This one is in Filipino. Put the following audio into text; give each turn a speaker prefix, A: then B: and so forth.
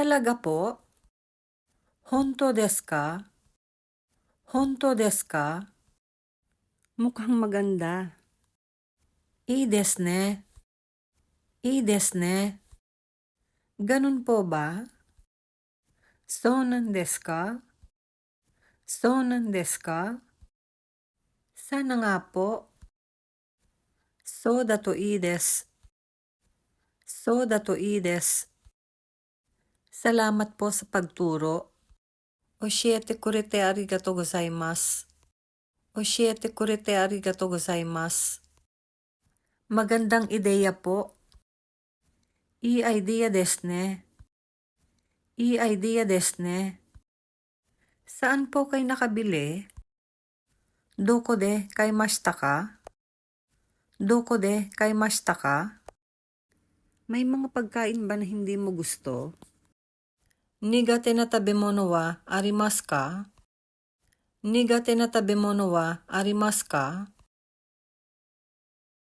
A: Talaga po? Honto desu ka? Honto desu ka? Mukhang maganda. I desu ne. I desu ne. Ganun po ba? So nan desu ka? So nan desu ka? Sana nga po. So da to ii desu. So da to ii desu. Salamat po sa pagturo. Oshiete kurete arigatou gozaimasu. Oshiete kurete arigatou gozaimasu. Magandang ideya po. I idea desu ne. I idea desu ne. Saan po kayo nakabili? Doko de kaimashita ka? Doko de kaimashita ka? May mga pagkain ba na hindi mo gusto? Nigate na tabemono wa arimasu ka? Nigate na tabemono wa arimasu ka?